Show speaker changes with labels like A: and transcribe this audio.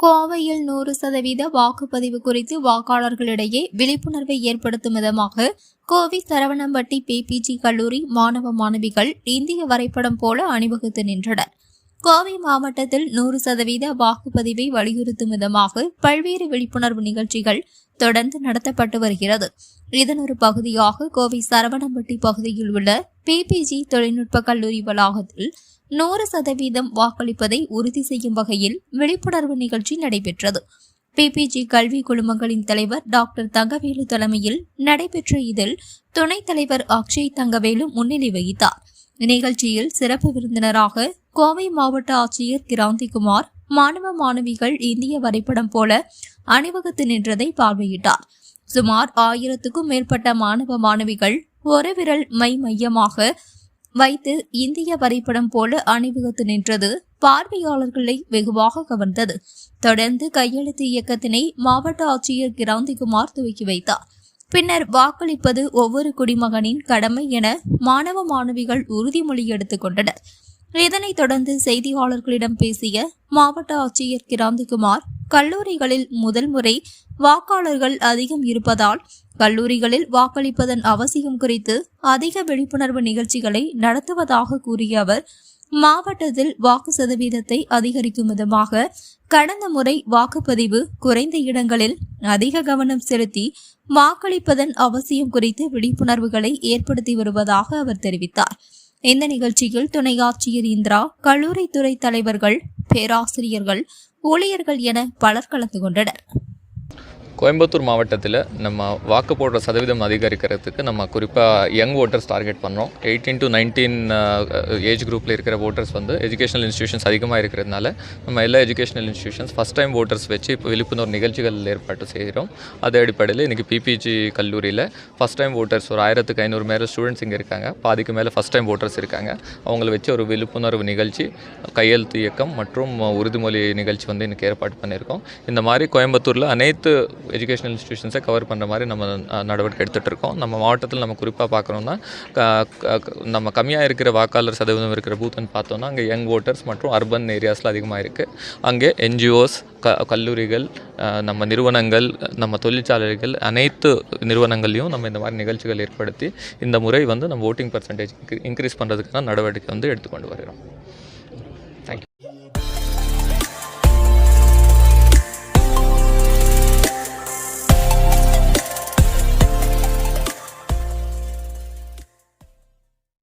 A: கோவையில் நூறு சதவீத வாக்குப்பதிவு குறித்து வாக்காளர்களிடையே விழிப்புணர்வை ஏற்படுத்தும் விதமாக கோவை சரவணம்பட்டி பிபிஜி கல்லூரி மாணவ மாணவிகள் இந்திய வரைபடம் போல அணிவகுத்து நின்றனர். கோவை மாவட்டத்தில் நூறு சதவீத வாக்குப்பதிவை வலியுறுத்தும் விதமாக பல்வேறு விழிப்புணர்வு நிகழ்ச்சிகள் தொடர்ந்து நடத்தப்பட்டு வருகிறது. இதன் ஒரு பகுதியாக கோவை சரவணம்பட்டி பகுதியில் உள்ள பிபிஜி தொழில்நுட்ப கல்லூரி வளாகத்தில் நூறு சதவீதம் வாக்களிப்பதை உறுதி செய்யும் வகையில் விழிப்புணர்வு நிகழ்ச்சி நடைபெற்றது. பிபிஜி கல்வி குழுமங்களின் தலைவர் டாக்டர் தங்கவேலு தலைமையில் நடைபெற்ற இதில் துணைத் தலைவர் அக்ஷய் தங்கவேலு முன்னிலை வகித்தார். நிகழ்ச்சியில் சிறப்பு விருந்தினராக கோவை மாவட்ட ஆட்சியர் கிராந்திகுமார் மாணவ மாணவிகள் இந்திய வரைபடம் போல அணிவகுத்து நின்றதை பார்வையிட்டார். சுமார் ஆயிரத்துக்கும் மேற்பட்ட மாணவ மாணவிகள் ஒரு விரல் மை மையமாக வைத்து இந்திய வரைபடம் போல அணிவகுத்து நின்றது பார்வையாளர்களை வெகுவாக கவர்ந்தது. தொடர்ந்து கையெழுத்து இயக்கத்தினை மாவட்ட ஆட்சியர் கிராந்திகுமார் துவக்கி வைத்தார். பின்னர் வாக்களிப்பது ஒவ்வொரு குடிமகனின் கடமை என மாணவ மாணவிகள் உறுதிமொழி எடுத்துக்கொண்டனர் இதனைத் தொடர்ந்து செய்தியாளர்களிடம் பேசிய மாவட்ட ஆட்சியர் கிராந்திகுமார் கல்லூரிகளில் முதல் முறை வாக்காளர்கள் அதிகம் இருப்பதால் கல்லூரிகளில் வாக்களிப்பதன் அவசியம் குறித்து அதிக விழிப்புணர்வு நிகழ்ச்சிகளை நடத்துவதாக கூறிய அவர் மாவட்டத்தில் வாக்கு சதவீதத்தை அதிகரிக்கும் விதமாக கடந்த முறை வாக்குப்பதிவு குறைந்த இடங்களில் அதிக கவனம் செலுத்தி வாக்களிப்பதன் அவசியம் குறித்து விழிப்புணர்வுகளை ஏற்படுத்தி வருவதாக அவர் தெரிவித்தார். இந்த நிகழ்ச்சியில் துணை ஆட்சியர் இந்திரா கல்லூரித்துறை தலைவர்கள் பேராசிரியர்கள் ஊழியர்கள் என பலர் கலந்து கொண்டனர்.
B: கோயம்புத்தூர் மாவட்டத்தில் நம்ம வாக்கு போடுற சதவீதம் அதிகரிக்கிறதுக்கு நம்ம குறிப்பாக யங் ஓட்டர்ஸ் டார்கெட் பண்ணுறோம் எயிட்டீன் டு நைன்டீன் ஏஜ் குரூப்பில் இருக்கிற ஓட்டர்ஸ் வந்து எஜுகேஷனல் இன்ஸ்டியூஷன்ஸ் அதிகமாக இருக்கிறதுனால நம்ம எல்லா educational institutions first time voters வச்சு இப்போ விழிப்புணர்வு நிகழ்ச்சிகள் ஏற்பாடு செய்கிறோம் அதே அடிப்படையில் இன்றைக்கி பிபிஜி கல்லூரியில் ஃபஸ்ட் டைம் ஓட்டர்ஸ் ஒரு ஆயிரத்துக்கு ஐநூறு மேலே ஸ்டூடெண்ட்ஸ் இங்கே இருக்காங்க. பாதிக்கு மேலே ஃபஸ்ட் டைம் ஓட்டர்ஸ் இருக்காங்க. அவங்கள வச்சு ஒரு விழிப்புணர்வு நிகழ்ச்சி கையெழுத்து இயக்கம் மற்றும் உறுதிமொழி நிகழ்ச்சி வந்து இன்றைக்கி ஏற்பாடு பண்ணியிருக்கோம். இந்த மாதிரி கோயம்புத்தூரில் அனைத்து எஜுகேஷனல் இன்ஸ்டியூஷன்ஸை கவர் பண்ணுற மாதிரி நம்ம நடவடிக்கை எடுத்துகிட்டு இருக்கோம் நம்ம மாவட்டத்தில் நம்ம குறிப்பாக பார்க்குறோம்னா க- க- நம்ம கம்மியாக இருக்கிற வாக்காளர் சதவீதம் இருக்கிற பூத்துன்னு பார்த்தோம்னா அங்கே யங் ஓட்டர்ஸ் மற்றும் அர்பன் ஏரியாஸில் அதிகமாக இருக்குது அங்கே என்ஜிஓஸ் க கல்லூரிகள் நம்ம நிறுவனங்கள் நம்ம தொழிற்சாலைகள் அனைத்து நிறுவனங்களையும் நம்ம இந்த மாதிரி நிகழ்ச்சிகள் ஏற்படுத்தி இந்த முறை வந்து நம்ம ஓட்டிங் பர்சன்டேஜ் இன்க்ரீஸ் பண்ணுறதுக்கான நடவடிக்கை வந்து எடுத்துக்கொண்டு வருகிறோம். தேங்க்யூ